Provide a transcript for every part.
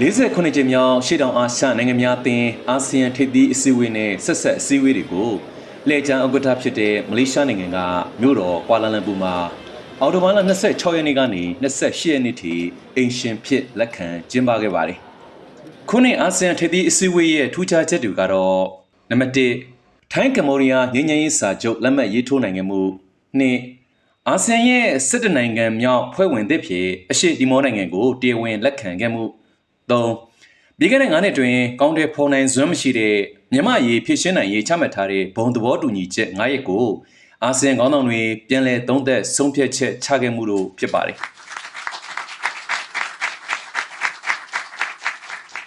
48ကြိမ်မြောက်ရှေ့တောင်အာရှနိုင်ငံများအသင်းအာဆီယံထိပ်သီးအစည်းအဝေးနဲ့ဆက်ဆက်အစည်းအဝေးတွေကိုလက်ကျန်ဥက္ကဋ္ဌဖြစ်တဲ့မလေးရှားနိုင်ငံကမြို့တော်ကွာလာလမ်ပူမှာအော်တိုဘာလ26ရက်နေ့ကနေ28ရက်နေ့ထိအင်ရှင်ဖြစ်လက်ခံကျင်းပခဲ့ပါတယ်။ခုနှစ်အာဆီယံထိပ်သီးအစည်းအဝေးရဲ့ထူးခြားချက်တွေကတော့နံပါတ်1ထိုင်းကမ္ဘောဒီးယားငြိမ်းချမ်းရေးစာချုပ်လက်မှတ်ရေးထိုးနိုင်ခဲ့မှု2အာဆီယံရဲ့စစ်တနိုင်ငံမြောက်ဖွဲ့ဝင်သစ်ဖြစ်အရှေ့ဒီမောနိုင်ငံကိုတရားဝင်လက်ခံခဲ့မှု3 ပြီးခဲ့တဲ့9နှစ်တွင်ကောင်းတဲ့ဖော်နိုင်စွမ်းမရှိတဲ့မြန်မာရေးဖြစ်ရှင်းနိုင်ရေးချမှတ်ထားတဲ့ဘုံသဘောတူညီချက်9ရက်ကိုအာဆီယံခေါင်းဆောင်တွေပြန်လည်သုံးသပ်ဆုံးဖြတ်ချက်ချခဲ့မှုတို့ဖြစ်ပါတယ်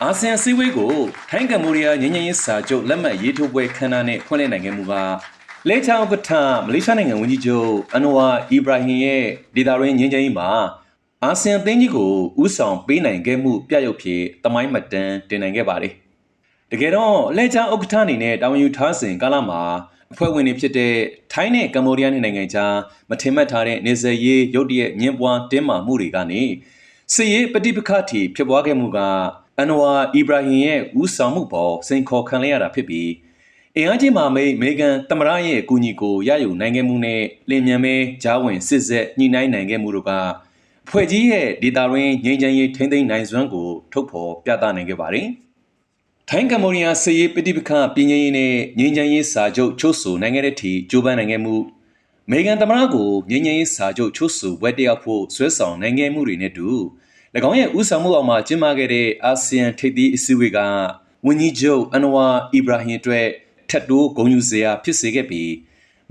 အာဆီယံစည်းဝေးကိုထိုင်းကမ္ဘောဒီးယားငြိမ်းချမ်းရေးစာချုပ်လက်မှတ်ရေးထိုးပွဲခမ်းနားနဲ့ဖွင့်လှစ်နိုင်ခဲ့မှုကလဲချောင်းဥက္ကဋ္ဌမလေးရှားနိုင်ငံဝန်ကြီးချုပ်အန်နဝါအီဘရာဟင်ရဲ့ဒေတာရင်းငြိမ်းချမ်းရေးမှာ အာဆီယံသင်းကြီးကိုဥဆောင်ပေးနိုင်ခဲ့မှုပြရုပ်ဖြစ်တမိုင်းမတန်တင်နိုင်ခဲ့ပါတယ်။တကယ်တော့လဲချောင်းဥက္ကဋ္ဌအနေနဲ့တာဝန်ယူထားစဉ်ကာလမှာအဖွဲ့ဝင်တွေဖြစ်တဲ့ထိုင်းနဲ့ကမ္ဘောဒီးယားနိုင်ငံကြားမထင်မှတ်ထားတဲ့နေဆက်ရေးရုတ်တရက်ညှဉ်းပွားတင်းမာမှုတွေကနေစစ်ရေးပဋိပက္ခထိဖြစ်ပွားခဲ့မှုကအန်နဝါအီဘရာဟင်ရဲ့ဦးဆောင်မှုပေါ်စိန်ခေါ်ခံရတာဖြစ်ပြီးအင်အားကြီးမာမိတ်အမေရိကန်သမ္မတရဲ့အကူအညီကိုရယူနိုင်ခဲ့မှုနဲ့လင်မြန်မဲဂျားဝင်စစ်ဆက်ညှိနှိုင်းနိုင်ခဲ့မှုတို့က ဖွဲ့ကြီးရဲ့ဒေတာရင်းငြိမ်းချမ်းရေးထိန်းသိမ်းနိုင်စွမ်းကိုထုတ်ဖော်ပြသနိုင်ခဲ့ပါတယ်။ထိုင်းကမ္ဘောဒီးယားစစ်ရေးပဋိပက္ခပြည်ငြိမ်းရေးနဲ့ငြိမ်းချမ်းရေးစာချုပ်ချုပ်ဆိုနိုင်ခဲ့တဲ့အထိကြိုးပမ်းနိုင်ခဲ့မှုအမေရိကန်သမ္မတကိုငြိမ်းချမ်းရေးစာချုပ်ချုပ်ဆိုဘွဲတယောက်ဖို့ဆွဲဆောင်နိုင်ခဲ့မှုတွေနဲ့တူ၎င်းရဲ့ဥဆောင်မှုအောက်မှာကျင်းပခဲ့တဲ့အာဆီယံထိပ်သီးအစည်းအဝေးကဝန်ကြီးချုပ်အန်နဝါအီဘရာဟင်အတွက်ထက်တိုးဂုဏ်ယူစရာဖြစ်စေခဲ့ပြီး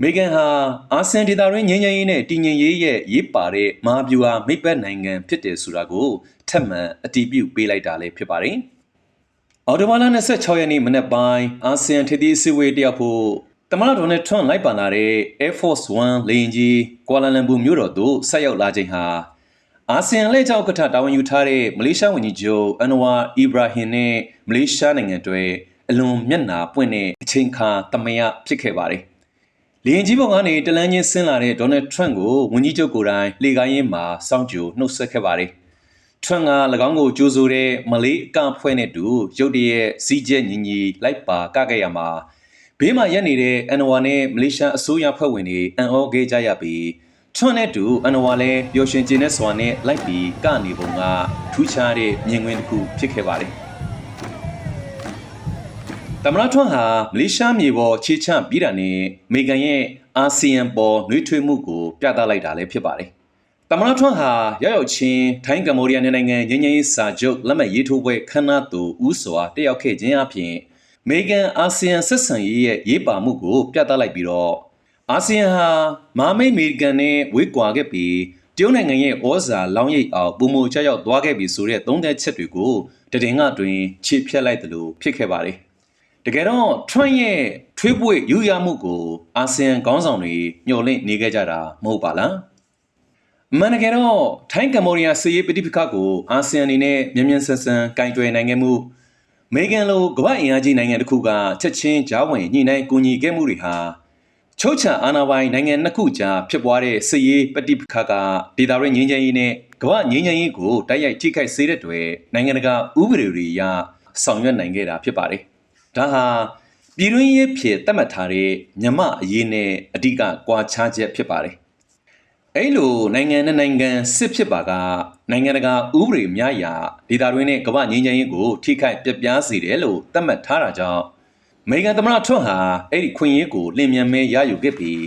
မေဂန်ဟာအာဆီယံဒေသတွင်းငြိမ်းချမ်းရေးနဲ့တည်ငြိမ်ရေးရဲ့ရေးပါတဲ့မဟာဗျူဟာမိတ်ဘက်နိုင်ငံဖြစ်တယ်ဆိုတာကိုထပ်မံအတည်ပြုပေးလိုက်တာလည်းဖြစ်ပါတယ်။အော်တိုဘာလ26ရက်နေ့မနက်ပိုင်းအာဆီယံထိပ်သီးအစည်းအဝေးတက်ရောက်ဖို့တမန်တော်ဒေါ်နယ်ထရန့်လိုက်ပါလာတဲ့ Air Force 1လေယာဉ်ကြီးကွာလာလမ်ပူမြို့တော်သို့ဆက်ရောက်လာချိန်ဟာအာဆီယံလက်ချောက်ကထတာဝန်ယူထားတဲ့မလေးရှားဝန်ကြီးချုပ်အန်နဝါအီဘရာဟင်နဲ့မလေးရှားနိုင်ငံတွေအလွန်မျက်နှာပွင့်တဲ့အချိန်ခါတမယဖြစ်ခဲ့ပါတယ်။ လေရင်ကြီးပေါ်ကနေတလန်းချင်းဆင်းလာတဲ့ဒေါ်နယ်ထရန့်ကိုဝန်ကြီးချုပ်ကိုယ်တိုင်လေကားရင်းမှာစောင့်ကြိုနှုတ်ဆက်ခဲ့ပါတယ်။ထရန့်က၎င်းကိုကြိုးဆိုတဲ့မလေးအကဖွဲ့နဲ့တူရုတ်တရက်စီးကျက်ညီညီလိုက်ပါကခဲ့ရမှာဘေးမှာရက်နေတဲ့အန်နဝါနဲ့မလေးရှားအစိုးရဖွဲ့ဝင်တွေအံ့ဩခဲ့ကြရပြီးထွန်းနဲ့တူအန်နဝါလည်းပျော်ရွှင်ခြင်းနဲ့စွာနဲ့လိုက်ပြီးကနေပုံကထူးခြားတဲ့မြင်ကွင်းတစ်ခုဖြစ်ခဲ့ပါတယ်။ တမရထွန်းဟာမလေးရှားမြေပေါ်ခြေချပြီးတာနဲ့အမေရိကန်ရဲ့အာဆီယံပေါ်နှွေးထွေးမှုကိုပြသလိုက်တာလည်းဖြစ်ပါတယ်။တမရထွန်းဟာရောက်ရောက်ချင်းထိုင်းကမ္ဘောဒီးယားနိုင်ငံငင်းငင်းရေးစာချုပ်လက်မှတ်ရေးထိုးပွဲခမ်းနားသို့ဦးစွာတက်ရောက်ခဲ့ခြင်းအပြင်အမေရိကန်အာဆီယံဆက်ဆံရေးရဲ့ရေးပါမှုကိုပြသလိုက်ပြီးတော့အာဆီယံဟာမာမိတ်အမေရိကန်နဲ့ဝေးကွာခဲ့ပြီးတရုတ်နိုင်ငံရဲ့ဩဇာလောင်းရိပ်အောင်ပုံမချရောက်သွားခဲ့ပြီဆိုတဲ့သုံးသက်ချက်တွေကိုတည်ငါတွင်ခြေဖြတ်လိုက်တယ်လို့ဖြစ်ခဲ့ပါတယ်။ တကယ်တော့ထရန့်ရဲ့ထွေးပွေယူရမှုကိုအာဆီယံခေါင်းဆောင်တွေညှော်လင့်နေခဲ့ကြတာမဟုတ်ပါလား။မန်တကယ်တော့ထိုင်းကမ္ဘောဒီးယားစစ်ရေးပဋိပက္ခကိုအာဆီယံအနေနဲ့မြန်မြန်ဆန်ဆန်ကင်တွယ်နိုင်ခဲ့မှုမေဂန်လိုကမ္ဘာအင်အားကြီးနိုင်ငံတစ်ခုကချက်ချင်းကြားဝင်ညှိနှိုင်းကူညီခဲ့မှုတွေဟာချုပ်ချာအာဏာပိုင်နိုင်ငံနှစ်ခုကြားဖြစ်ပွားတဲ့စစ်ရေးပဋိပက္ခကဒေသရင်းငြိမ်းချမ်းရေးနဲ့ကမ္ဘာငြိမ်းချမ်းရေးကိုတိုက်ရိုက်ထိခိုက်စေတဲ့တွေနိုင်ငံတကာဥပဒေတွေအရဆောင်ရွက်နိုင်ခဲ့တာဖြစ်ပါတယ်။ ဒါဟာပြည်တွင်းရေးဖြစ်သတ်မှတ်ထားတဲ့မြမအရေးနဲ့အဓိကကွာခြားချက်ဖြစ်ပါတယ်။အဲ့လိုနိုင်ငံနဲ့နိုင်ငံစစ်ဖြစ်ပါကနိုင်ငံတကာဥပဒေများရာဒေသတွင်းနဲ့ကမ္ဘာငြိမ်းချမ်းရေးကိုထိခိုက်ပြပြားစေတယ်လို့သတ်မှတ်ထားတာကြောင့်အမေရိကန်သမ္မတထွန်းဟာအဲ့ဒီခွင့်ရေးကိုလင်မြန်မဲရယူခဲ့ပြီး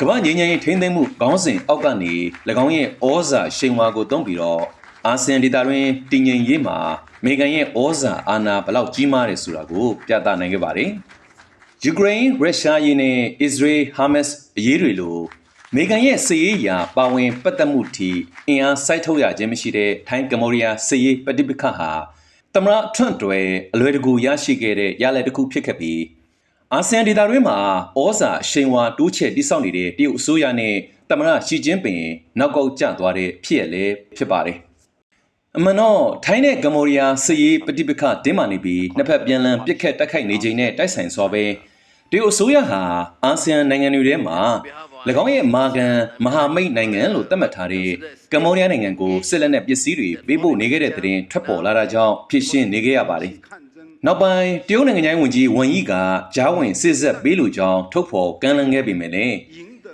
ကမ္ဘာငြိမ်းချမ်းရေးထိန်းသိမ်းမှုခေါင်းစဉ်အောက်ကနေ၎င်းရဲ့ဩဇာရှိန်ဝါကိုသုံးပြီးတော့ အာဆီယံဒေသတွင်တည်ငြိမ်ရေးမှာအမေရိကန်ရဲ့ဩဇာအာဏာဘလောက်ကြီးမားတယ်ဆိုတာကိုပြသနိုင်ခဲ့ပါတယ်။ယူကရိန်းရုရှားရေးနဲ့အစ္စရေးဟာမတ်စ်အရေးတွေလိုအမေရိကန်ရဲ့စစ်ရေးရာပါဝင်ပတ်သက်မှုထိအင်အားစိုက်ထုတ်ရခြင်းမရှိတဲ့ထိုင်းကမ္ဘောဒီးယားစစ်ရေးပဋိပက္ခဟာသမရထွန့်တွေအလွယ်တကူရရှိခဲ့တဲ့ရလဒ်တစ်ခုဖြစ်ခဲ့ပြီးအာဆီယံဒေသတွင်းမှာဩဇာအရှိန်ဝါတိုးချဲ့တိစောက်နေတဲ့တရုတ်အစိုးရနဲ့သမရရှီကျင်းပင်နောက်ကောက်ကျသွားတဲ့ဖြစ်ရလဲဖြစ်ပါတယ်။ အမှန်တော့ထိုင်းနဲ့ကမ္ဘောဒီးယားစစ်ရေးပဋိပက္ခတင်းမာနေပြီးနှစ်ဖက်ပြန်လည်ပစ်ခတ်တိုက်ခိုက်နေချိန်နဲ့တိုက်ဆိုင်စွာပဲတရုတ်အစိုးရဟာအာဆီယံနိုင်ငံတွေထဲမှာ၎င်းရဲ့မာကန်မဟာမိတ်နိုင်ငံလို့သတ်မှတ်ထားတဲ့ကမ္ဘောဒီးယားနိုင်ငံကိုစစ်လက်နက်ပစ္စည်းတွေပေးပို့နေခဲ့တဲ့တဲ့ရင်ထွက်ပေါ်လာတာကြောင့်ဖြစ်ရှင်းနေခဲ့ရပါတယ်။နောက်ပိုင်းတရုတ်နိုင်ငံသားဝန်ကြီးဝမ်ယီကဂျားဝင်စစ်ဆက်ပေးလို့ကြောင်းထုတ်ဖော်ကမ်းလှမ်းခဲ့ပေမဲ့လည်း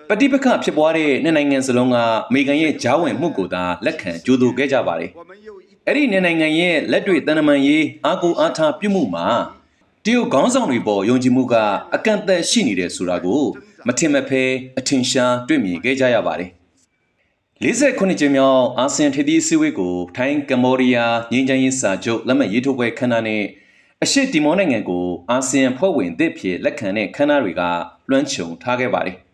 ပဋိပက္ခဖြစ်ပွားတဲ့နှစ်နိုင်ငံစလုံးကအမေရိကန်ရဲ့ဂျားဝင်မှုကိုသာလက်ခံကြိုးတူခဲ့ကြပါတယ်။အဲ့ဒီနှစ်နိုင်ငံရဲ့လက်တွေ့တန်တမန်ရေးအားကိုအားထားပြုမှုမှာတရုတ်ခေါင်းဆောင်တွေပေါ်ယုံကြည်မှုကအကန့်အသတ်ရှိနေတယ်ဆိုတာကိုမထင်မဖဲအထင်ရှားတွေ့မြင်ခဲ့ကြရပါတယ်။48ကျင်းမြောက်အာဆီယံထိပ်သီးအစည်းအဝေးကိုထိုင်းကမ္ဘောဒီးယားငြိမ်းချမ်းရေးစာချုပ်လက်မှတ်ရေးထိုးပွဲခမ်းနားနဲ့အရှိတီမောနိုင်ငံကိုအာဆီယံဖွဲ့ဝင်သစ်ဖြစ်လက်ခံတဲ့ခမ်းနားတွေကလွှမ်းခြုံထားခဲ့ပါတယ်။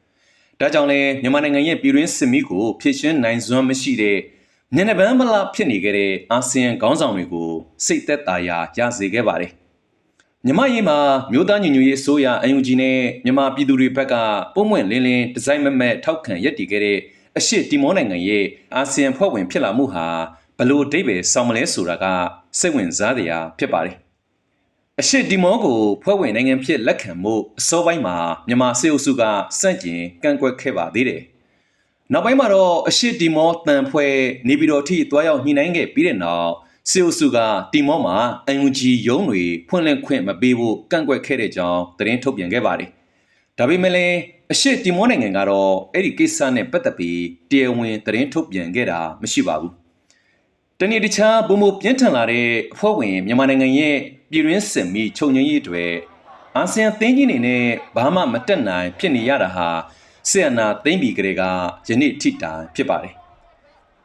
ဒါကြောင့်လည်းမြန်မာနိုင်ငံရဲ့ပြည်တွင်းစစ်မီးကိုဖြည့်ရှင်းနိုင်စွမ်းမရှိတဲ့ညနေပန်းမလားဖြစ်နေခဲ့တဲ့အာဆီယံခေါင်းဆောင်တွေကိုစိတ်သက်သာရာရစေခဲ့ပါတယ်။မြမရေးမှာမြို့သားညီညွတ်ရေးအစိုးရအယူဂျီနဲ့မြန်မာပြည်သူတွေဘက်ကပုံမှန်လင်းလင်းဒီဇိုင်းမမက်ထောက်ခံရည်တည်ခဲ့တဲ့အရှိတီမောနိုင်ငံရဲ့အာဆီယံဖွဲ့ဝင်ဖြစ်လာမှုဟာဘလို့အဓိပ္ပာယ်ဆောင်မလဲဆိုတာကစိတ်ဝင်စားစရာဖြစ်ပါတယ်။ အရှိတီမောကိုဖွဲ့ဝင်နိုင်ငံဖြစ်လက်ခံမှုအစောပိုင်းမှာမြန်မာစစ်အုပ်စုကစန့်ကျင်ကန့်ကွက်ခဲ့ပါသေးတယ်။နောက်ပိုင်းမှာတော့အရှိတီမောတန်ဖွဲ့နေပြည်တော်ထိတွားရောက်ညှိနှိုင်းခဲ့ပြီးတဲ့နောက်စစ်အုပ်စုကတီမောမှာအန်ယူဂျီရုံးတွေဖွင့်လှစ်ခွင့်မပေးဖို့ကန့်ကွက်ခဲ့တဲ့ကြောင်းသတင်းထုတ်ပြန်ခဲ့ပါတယ်။ဒါပေမဲ့လည်းအရှိတီမောနိုင်ငံကတော့အဲ့ဒီကိစ္စနဲ့ပတ်သက်ပြီးတရားဝင်သတင်းထုတ်ပြန်ခဲ့တာမရှိပါဘူး။တနေ့တခြားပုံမပြင်းထန်လာတဲ့အဖွဲ့ဝင်မြန်မာနိုင်ငံရဲ့ ပြည်တွင်းစစ်မီချုပ်ငြိမ်းရေးတွေအာဆီယံသင်းကြီးနေနဲ့ဘာမှမတက်နိုင်ဖြစ်နေရတာဟာဆီယနာသိမ့်ပြီးကလေးကယနေ့ထိတိုင်ဖြစ်ပါတယ်။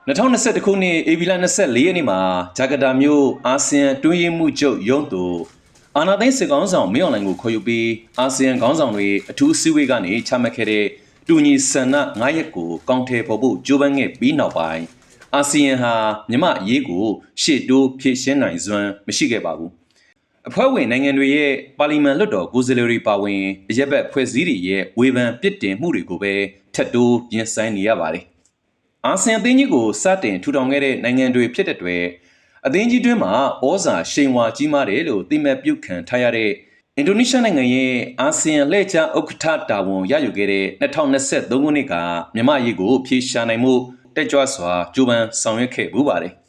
2021ခုနှစ်ဧပြီလ24ရက်နေ့မှာဂျကာတာမြို့အာဆီယံတွင်းရေးမှုချုပ်ရုံးသူအာနာသိန်းစစ်ကောင်းဆောင်မင်းအောင်လှိုင်ကိုခေါ်ယူပြီးအာဆီယံခေါင်းဆောင်တွေအထူးစည်းဝေးကနေချမှတ်ခဲ့တဲ့တူညီဆန္ဒ9ရက်ကိုကောင်းထဲပေါ်ဖို့ကြိုးပမ်းခဲ့ပြီးနောက်ပိုင်းအာဆီယံဟာမြမအရေးကိုရှေ့တိုးဖြည့်ရှင်းနိုင်စွမ်းမရှိခဲ့ပါဘူး အဖွဲ့ဝင်နိုင်ငံတွေရဲ့ပါလီမန်လွှတ်တော်ကိုယ်စားလှယ်တွေပါဝင်အရက်ဘက်ဖွဲ့စည်းတွေရဲ့ဝေဖန်ပြစ်တင်မှုတွေကိုပဲထပ်တိုးပြင်ဆိုင်နေရပါတယ်အာဆီယံအသင်းကြီးကိုစတင်ထူထောင်ခဲ့တဲ့နိုင်ငံတွေဖြစ်တဲ့အတွက်အသင်းကြီးတွင်းမှာဩဇာရှိန်ဝါကြီးမားတယ်လို့သိမှတ်ပြုခံထားရတဲ့အင်ဒိုနီးရှားနိုင်ငံရဲ့အာဆီယံလက်ချဥက္ကဋ္ဌတာဝန်ရယူခဲ့တဲ့2023ခုနှစ်ကမြန်မာရေးကိုဖြေရှာနိုင်မှုတက်ကြွစွာကြိုးပမ်းဆောင်ရွက်ခဲ့မှုပါတယ်။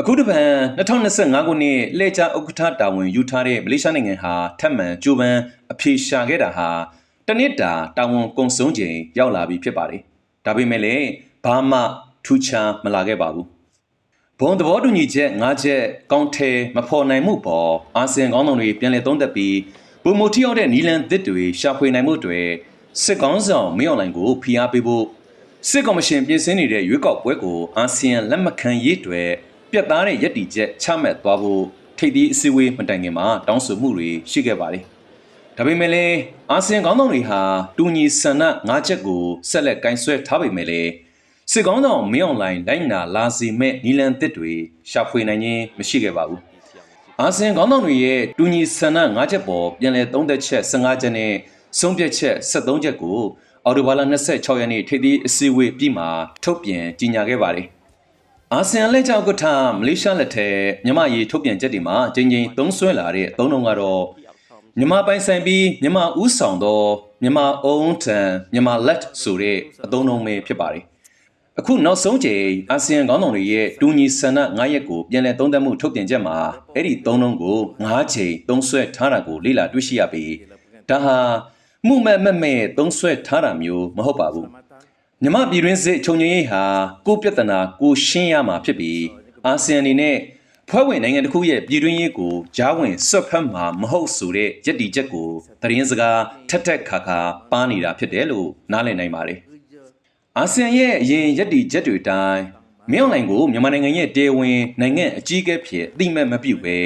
အခုတပံ2025ခုနှစ်လက်ချဥက္ကဋ္ဌတာဝန်ယူထားတဲ့မလေးရှားနိုင်ငံဟာထပ်မံကြိုးပမ်းအဖြေရှာခဲ့တာဟာတနစ်တာတာဝန်ကုန်ဆုံးချိန်ရောက်လာပြီဖြစ်ပါတယ်။ဒါပေမဲ့လည်းဘာမှထူးခြားမလာခဲ့ပါဘူး။ဘုံသဘောတူညီချက်၅ချက်ကောင်းထဲမဖော်နိုင်မှုပေါ်အာဆီယံခေါင်းဆောင်တွေပြန်လည်သုံးသပ်ပြီးပုံမထီရောက်တဲ့နီလန်သစ်တွေရှာဖွေနိုင်မှုတွေစစ်ကောင်းဆောင်မင်းအောင်လှိုင်ကိုဖိအားပေးဖို့စစ်ကော်မရှင်ပြင်ဆင်နေတဲ့ရွေးကောက်ပွဲကိုအာဆီယံလက်မခံရေးတွေ ပြတ်သားတဲ့ရည်တည်ချက်ချမှတ်သွားဖို့ထိပ်သီးအစည်းအဝေးမတိုင်ခင်မှာတောင်းဆိုမှုတွေရှိခဲ့ပါတယ်။ဒါပေမဲ့လည်းအာဆီယံခေါင်းဆောင်တွေဟာတူညီဆန္ဒ၅ချက်ကိုဆက်လက်ကင်ဆွဲထားပေမဲ့လည်းစစ်ကောင်းဆောင်မင်းအွန်လိုင်းလိုက်နာလာစီမဲ့နီလန်သစ်တွေရှာဖွေနိုင်ခြင်းမရှိခဲ့ပါဘူး။အာဆီယံခေါင်းဆောင်တွေရဲ့တူညီဆန္ဒ၅ချက်ပေါ်ပြန်လည်သုံးသက်ချက်15ချက်နဲ့ဆုံးဖြတ်ချက်73ချက်ကိုအော်တိုဘာလ26ရက်နေ့ထိပ်သီးအစည်းအဝေးပြီးမှထုတ်ပြန်ကြေညာခဲ့ပါတယ်။ အာဆီယံလက်ကြောက်ကထမလေးရှားလက်ထက်မြမရေးထုတ်ပြန်ချက်တွေမှာချင်းချင်းသုံးဆွဲလာတဲ့အသုံးလုံးကတော့မြမပိုင်ဆိုင်ပြီးမြမဥဆောင်သောမြမအုံထံမြမလက်ဆိုတဲ့အသုံးလုံးပဲဖြစ်ပါတယ်။အခုနောက်ဆုံးချိန်အာဆီယံခေါင်းဆောင်တွေရဲ့တူညီဆန္ဒ9ရက်ကိုပြန်လည်သုံးသပ်မှုထုတ်ပြန်ချက်မှာအဲ့ဒီသုံးလုံးကို9ချိန်သုံးဆွဲထားတာကိုလေ့လာတွေ့ရှိရပြီးဒါဟာမှုမဲ့မဲ့မဲ့သုံးဆွဲထားတာမျိုးမဟုတ်ပါဘူး မြမပြည်တွင်းစစ်ခြုံငင်းရေးဟာကိုပြဿနာကိုရှင်းရမှာဖြစ်ပြီးအာဆီယံအနေနဲ့ဖွဲ့ဝင်နိုင်ငံတစ်ခုရဲ့ပြည်တွင်းရေးကိုဂျားဝင်ဆွတ်ဖက်မှာမဟုတ်ဆိုတဲ့ယက်တီချက်ကိုသတင်းစကားထက်ထက်ခါခါပါနေတာဖြစ်တယ်လို့နားလည်နိုင်ပါတယ်အာဆီယံရဲ့အရင်ရည်တည်ချက်တွေတိုင်းမင်းအွန်လိုင်းကိုမြန်မာနိုင်ငံရဲ့တေဝင်နိုင်ငံအကြီးအကဲဖြစ်အတိမတ်မပြုတ်ပဲ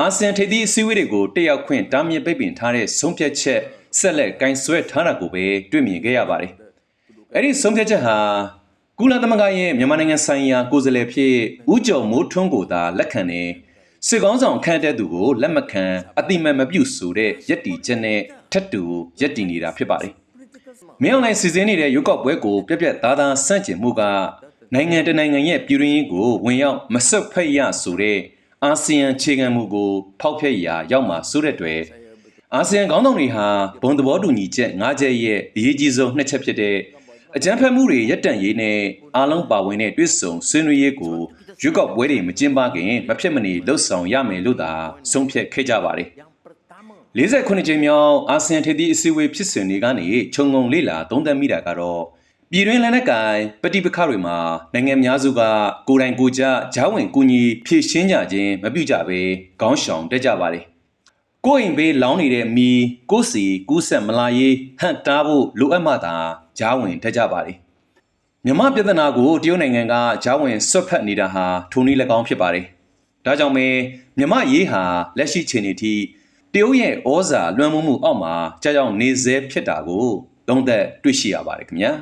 အာဆီယံထိပ်သီးအစည်းအဝေးတွေကိုတက်ရောက်ခွင့်တားမြစ်ပိတ်ပင်ထားတဲ့ဆုံးဖြတ်ချက်ဆက်လက်ကင်ဆွဲထားတာကိုပဲတွေ့မြင်ခဲ့ရပါတယ်။ အဲ့ဒီဆုံးဖြတ်ချက်ဟာကုလသမဂ္ဂရဲ့မြန်မာနိုင်ငံဆိုင်ရာကိုယ်စားလှယ်ဖြစ်ဦးကျော်မိုးထွန်းကိုသာလက်ခံနေစစ်ကောင်းဆောင်ခန့်တဲ့သူကိုလက်မခံအတိမတ်မပြုတ်ဆိုတဲ့ယက်တီချက်နဲ့ထက်တူယက်တီနေတာဖြစ်ပါတယ်။မင်းအောင်လှိုင်စီစဉ်နေတဲ့ရုပ်ောက်ပွဲကိုပြက်ပြက်သားသားစန့်ကျင်မှုကနိုင်ငံတနိုင်ငံရဲ့ပြည်တွင်းရေးကိုဝင်ရောက်မဆွတ်ဖက်ရဆိုတဲ့အာဆီယံခြေခံမှုကို ဖောက်ဖျက်ရာရောက်မှာဆိုတဲ့အတွက်အာဆီယံခေါင်းဆောင်တွေဟာဘုံသဘောတူညီချက်၅ချက်ရဲ့အရေးကြီးဆုံးနှစ်ချက်ဖြစ်တဲ့ အကြမ်းဖက်မှုတွေရပ်တန့်ရေးနဲ့အားလုံးပါဝင်တဲ့တွစ်ဆုံဆွေးနွေးရေးကိုရွေးကောက်ပွဲတွေမကျင်းပခင်မဖြစ်မနေလှုပ်ဆောင်ရမယ်လို့သာဆုံးဖြတ်ခဲ့ကြပါတယ်48ကြိမ်မြောက်အာဆီယံထိပ်သီးအစည်းအဝေးဖြစ်စဉ်တွေကနေခြုံငုံလေ့လာသုံးသပ်မိတာကတော့ပြည်တွင်းလက်နက်ကိုင်ပဋိပက္ခတွေမှာနိုင်ငံများစုကကိုယ်တိုင်ကိုယ်ကျဂျားဝင်ကူညီဖြည့်ရှင်းကြခြင်းမပြုကြဘဲခေါင်းရှောင်တက်ကြပါတယ်ကိုယ့်အိမ်ဘေးလောင်းနေတဲ့မီကိုယ့်စီကူးဆက်မလာရေးဟန့်တားဖို့လိုအပ်မှသာ ဂျားဝင်ထက်ကြပါလေမြမပြဿနာကိုတရုတ်နိုင်ငံကဂျားဝင်ဆွတ်ဖက်နေတာဟာထုံနည်း၎င်းဖြစ်ပါတယ်ဒါကြောင့်ပဲမြမရေးဟာလက်ရှိချိန်ထိတရုတ်ရဲ့ဩဇာလွှမ်းမိုးမှုအောက်မှာကြောက်ကြောက်နေစေဖြစ်တာကိုသုံးသက်တွေ့ရှိရပါတယ်ခင်ဗျာ